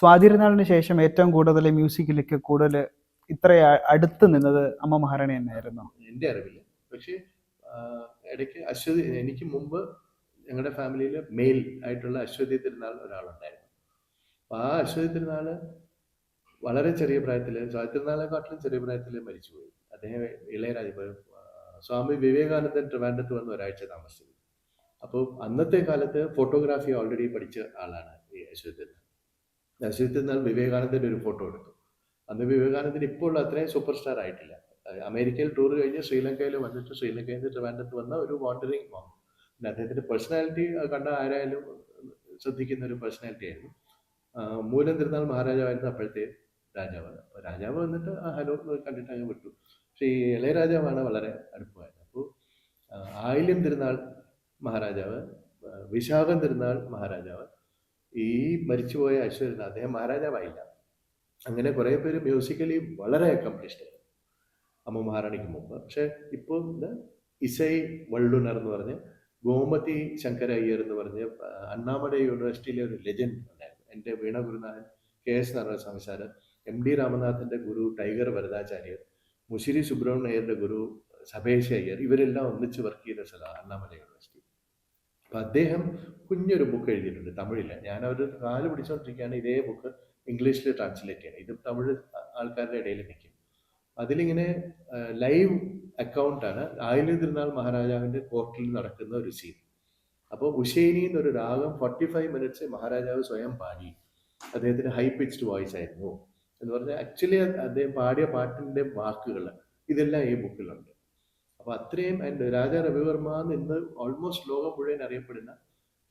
സ്വാതിരുന്നാളിന് ശേഷം ഏറ്റവും കൂടുതൽ മ്യൂസിക്കിലേക്ക് കൂടുതൽ ഇത്ര അടുത്ത് നിന്നത് അമ്മ മഹാറാണി തന്നെയായിരുന്നു. എന്റെ അറിവില്ല പക്ഷേ ഇടയ്ക്ക് അശ്വതി എനിക്ക് മുമ്പ് ഞങ്ങളുടെ ഫാമിലിയിൽ മെയിൽ ആയിട്ടുള്ള അശ്വതി തിരുനാൾ ഒരാളുണ്ടായിരുന്നു. അപ്പോൾ ആ അശ്വതി തിരുനാൾ വളരെ ചെറിയ പ്രായത്തിൽ സ്വാതി തിരുനാളെക്കാട്ടിലും ചെറിയ പ്രായത്തിൽ മരിച്ചുപോയി അദ്ദേഹം ഇളയരാജ സ്വാമി വിവേകാനന്ദൻ ട്രിവാൻഡത്ത് വന്ന് ഒരാഴ്ച താമസിച്ചു അപ്പോൾ അന്നത്തെ കാലത്ത് ഫോട്ടോഗ്രാഫി ഓൾറെഡി പഠിച്ച ആളാണ് ഈ അശ്വതി തിരുനാൾ. അശ്വതി തിരുനാൾ വിവേകാനന്ദന്റെ ഒരു ഫോട്ടോ എടുത്തു. അന്ന് വിവേകാനന്ദൻ ഇപ്പോൾ അത്രയും സൂപ്പർ സ്റ്റാർ ആയിട്ടില്ല. അമേരിക്കയിൽ ടൂർ കഴിഞ്ഞ് ശ്രീലങ്കയിൽ വന്നിട്ട് ശ്രീലങ്കയിൽ നിന്ന് ട്രിവാൻഡ്രത്ത് വന്ന ഒരു വാണ്ടറിങ് മോം പിന്നെ അദ്ദേഹത്തിന്റെ പേഴ്സണാലിറ്റി കണ്ട ആരായാലും ശ്രദ്ധിക്കുന്ന ഒരു പേഴ്സണാലിറ്റി ആയിരുന്നു. മൂലം തിരുനാൾ മഹാരാജാവായിരുന്നു അപ്പോഴത്തെ രാജാവ്. അപ്പോൾ രാജാവ് വന്നിട്ട് ആ ഹലോ കണ്ടിട്ട് അങ്ങ് വിട്ടു. പക്ഷേ ഈ ഇളയരാജാവാണ് വളരെ അടുപ്പമായത്. അപ്പോൾ ആയില്യം തിരുനാൾ മഹാരാജാവ് വിശാഖം തിരുനാൾ മഹാരാജാവ് ഈ മരിച്ചുപോയ അശ്വരൻ അദ്ദേഹം മഹാരാജാവായില്ല അങ്ങനെ കുറേ പേര് മ്യൂസിക്കലി വളരെ അക്കംപ്ലിഷ്ഡ് അമ്മ മഹാറാണിക്ക് മുമ്പ്. പക്ഷെ ഇപ്പോൾ ഇസൈ വള്ളുണർ എന്ന് പറഞ്ഞ് ഗോമതി ശങ്കര അയ്യർ എന്ന് പറഞ്ഞ് അണ്ണാമല യൂണിവേഴ്സിറ്റിയിലെ ഒരു ലെജൻഡ് ഉണ്ടായിരുന്നു. എന്റെ വീണ ഗുരുനാഥൻ K S Narayanaswamy sir M D രാമനാഥന്റെ ഗുരു ടൈഗർ വരദാചാര്യർ മുശിരി സുബ്രഹ്മണ്യ അയ്യരുടെ ഗുരു സഭേഷ് അയ്യർ ഇവരെല്ലാം ഒന്നിച്ച് വർക്ക് ചെയ്ത സ്ഥലമാണ് അണ്ണാമല യൂണിവേഴ്സിറ്റി. അപ്പം അദ്ദേഹം കുഞ്ഞൊരു ബുക്ക് എഴുതിയിട്ടുണ്ട് തമിഴിൽ ഞാൻ അവർ കാൽ പിടിച്ചുകൊണ്ടിരിക്കുകയാണ് ഇതേ ബുക്ക് ഇംഗ്ലീഷിൽ ട്രാൻസ്ലേറ്റ് ചെയ്യണം. ഇത് തമിഴ് ആൾക്കാരുടെ ഇടയിൽ നിൽക്കും അതിലിങ്ങനെ ലൈവ് അക്കൗണ്ടാണ് ആയിരം തിരുനാൾ മഹാരാജാവിന്റെ കോർട്ടിൽ നടക്കുന്ന ഒരു സീൻ അപ്പോൾ ഉഷേനി എന്നൊരു രാഗം ഫോർട്ടി ഫൈവ് മിനിറ്റ്സ് മഹാരാജാവ് സ്വയം പാടി. അദ്ദേഹത്തിന് ഹൈ പിച്ച്ഡ് വോയിസ് ആയിരുന്നു. എന്ന് പറഞ്ഞാൽ ആക്ച്വലി അദ്ദേഹം പാടിയ പാട്ടിന്റെ വാക്കുകൾ ഇതെല്ലാം ഈ ബുക്കിലുണ്ട് അപ്പൊ അത്രയും അതിന്റെ രാജ രവിവർമ്മ എന്ന് ഇന്ന് ഓൾമോസ്റ്റ് ലോകം മുഴുവൻ അറിയപ്പെടുന്ന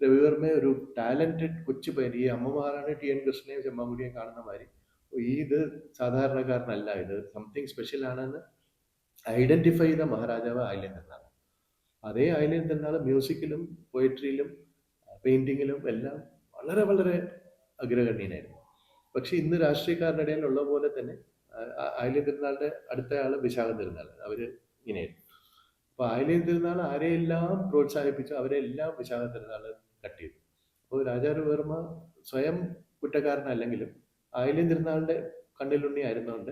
രവിവർമ്മ ഒരു ടാലന്റഡ് കൊച്ചു പയ്യൻ ഈ അമ്മമാരാണ് ടി എൻ കൃഷ്ണനെയും ചെമ്മാങ്കുടിയും കാണുന്ന മാതിരി. ഈ ഇത് സാധാരണക്കാരനല്ല ഇത് സംതിങ് സ്പെഷ്യൽ ആണെന്ന് ഐഡന്റിഫൈ ചെയ്ത മഹാരാജാവ് തിരുനാൾ അതേ തിരുനാൾ മ്യൂസിക്കിലും പോയിട്രിയിലും പെയിന്റിങ്ങിലും എല്ലാം വളരെ വളരെ അഗ്രഗണ്യനായിരുന്നു. പക്ഷെ ഇന്ന് രാഷ്ട്രീയക്കാരുടെ ഇടയിൽ ഉള്ള പോലെ തന്നെ ആയില്യ തിരുനാളിന്റെ അടുത്ത ആൾ വിശാഖം തിരുനാൾ അവർ ഇങ്ങനെയായിരുന്നു. ആയില്യം തിരുനാൾ ആരെയെല്ലാം പ്രോത്സാഹിപ്പിച്ചു അവരെല്ലാം വിശാഖ തിരുനാൾ കട്ട് ചെയ്തു അപ്പോൾ രാജാരവർമ്മ സ്വയം കുറ്റക്കാരനല്ലെങ്കിലും ആയില്യം തിരുനാളിന്റെ കണ്ണിലുണ്ണി ആയിരുന്നുകൊണ്ട്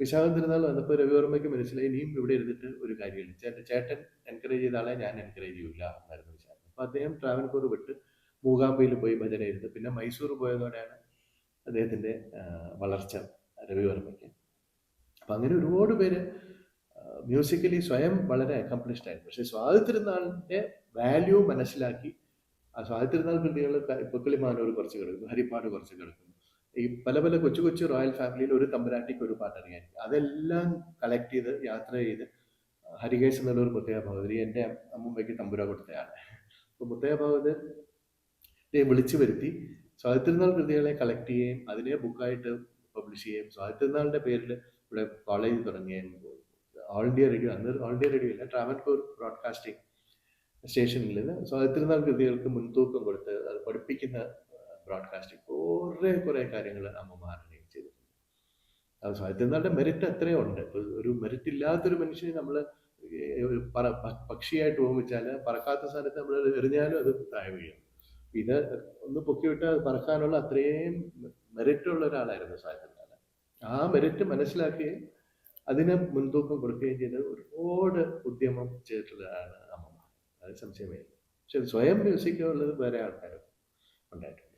വിശാഖ തിരുനാൾ വന്നപ്പോൾ രവിവർമ്മയ്ക്ക് മനസ്സിലായി ഇനിയും ഇവിടെ ഇരുന്നിട്ട് ഒരു കാര്യമില്ല ചേട്ടൻ ചേട്ടൻ എൻകറേജ് ചെയ്ത ആളെ ഞാൻ എൻകറേജ് ചെയ്യൂല എന്നായിരുന്നു വിശാഖ അപ്പോൾ അദ്ദേഹം ട്രാവൻകൂർ വിട്ട് മൂകാംബയിൽ പോയി ഭജന ഇരുന്ന്. പിന്നെ മൈസൂർ പോയതോടെയാണ് അദ്ദേഹത്തിന്റെ വളർച്ച രവിവർമ്മയ്ക്ക് അപ്പൊ അങ്ങനെ ഒരുപാട് പേര് മ്യൂസിക്കലി സ്വയം വളരെ അക്കംപ്ലിഷ്ഡ് ആയിരുന്നു. പക്ഷെ സ്വാതി തിരുനാളിന്റെ വാല്യൂ മനസ്സിലാക്കി ആ സ്വാതി തിരുനാൾ കൃതികൾ പൊക്കിളിമാനൂർ കുറച്ച് കിടക്കുന്നു ഹരിപ്പാട് കുറച്ച് കിടക്കുന്നു. ഈ പല പല കൊച്ചു കൊച്ചു റോയൽ ഫാമിലിയിൽ ഒരു തമ്പുരാട്ടിക്ക് ഒരു പാട്ട് അറിയായിരിക്കും അതെല്ലാം കളക്ട് ചെയ്ത് യാത്ര ചെയ്ത് ഹരികേശ് എന്നുള്ളൊരു മുത്തയ്യ ഭഗവതി എന്റെ അമ്മുമ്മയ്ക്ക് തമ്പുര കൊടുത്തയാണ് അപ്പോൾ മുത്തയ്യ ഭഗവതിയെ വിളിച്ചു വരുത്തി സ്വാതിരുന്നാൾ കൃതികളെ കളക്ട് ചെയ്യുകയും അതിനെ ബുക്കായിട്ട് പബ്ലിഷ് ചെയ്യുകയും സ്വാതിരുന്നാളിന്റെ പേരിൽ ഇവിടെ കോളേജ് തുടങ്ങുകയും ഓൾ ഇന്ത്യ റേഡിയോ അന്ന് ഓൾ ഇന്ത്യ റേഡിയോ ഇല്ല ട്രാവൻകൂർ ബ്രോഡ്കാസ്റ്റിംഗ് സ്റ്റേഷനിൽ നിന്ന്. സ്വാതിരുന്നാൾ കൃതികൾക്ക് മുൻതൂക്കം കൊടുത്ത് അത് പഠിപ്പിക്കുന്ന ബ്രോഡ്കാസ്റ്റിംഗ് കുറേ കുറേ കാര്യങ്ങൾ അമ്മമാരുടെ ചെയ്തിട്ടുണ്ട്. അത് സ്വാതിരുന്നാളുടെ മെറിറ്റ് അത്രയും ഉണ്ട്. ഒരു- മെറിറ്റ് ഇല്ലാത്തൊരു മനുഷ്യനെ നമ്മൾ പക്ഷിയായിട്ട് ഓമിച്ചാൽ പറക്കാത്ത സ്ഥലത്ത് നമ്മൾ എറിഞ്ഞാലും അത് താഴെ വീഴും. ഇത് ഒന്ന് പൊക്കിവിട്ട് പറക്കാനുള്ള അത്രയും മെറിറ്റുള്ള ഒരാളായിരുന്നു സ്വാതന്ത്ര്യനാൾ ആ മെറിറ്റ് മനസ്സിലാക്കുകയും അതിന് മുൻതൂക്കം കൊടുക്കുകയും ചെയ്ത് ഒരുപാട് ഉദ്യമം ചെയ്തിട്ടുള്ളതാണ് അമ്മമ്മ അത് സംശയമേ. പക്ഷെ സ്വയം മ്യൂസിക് ഉള്ളത് വേറെ ആൾക്കാരും ഉണ്ടായിട്ടുണ്ട്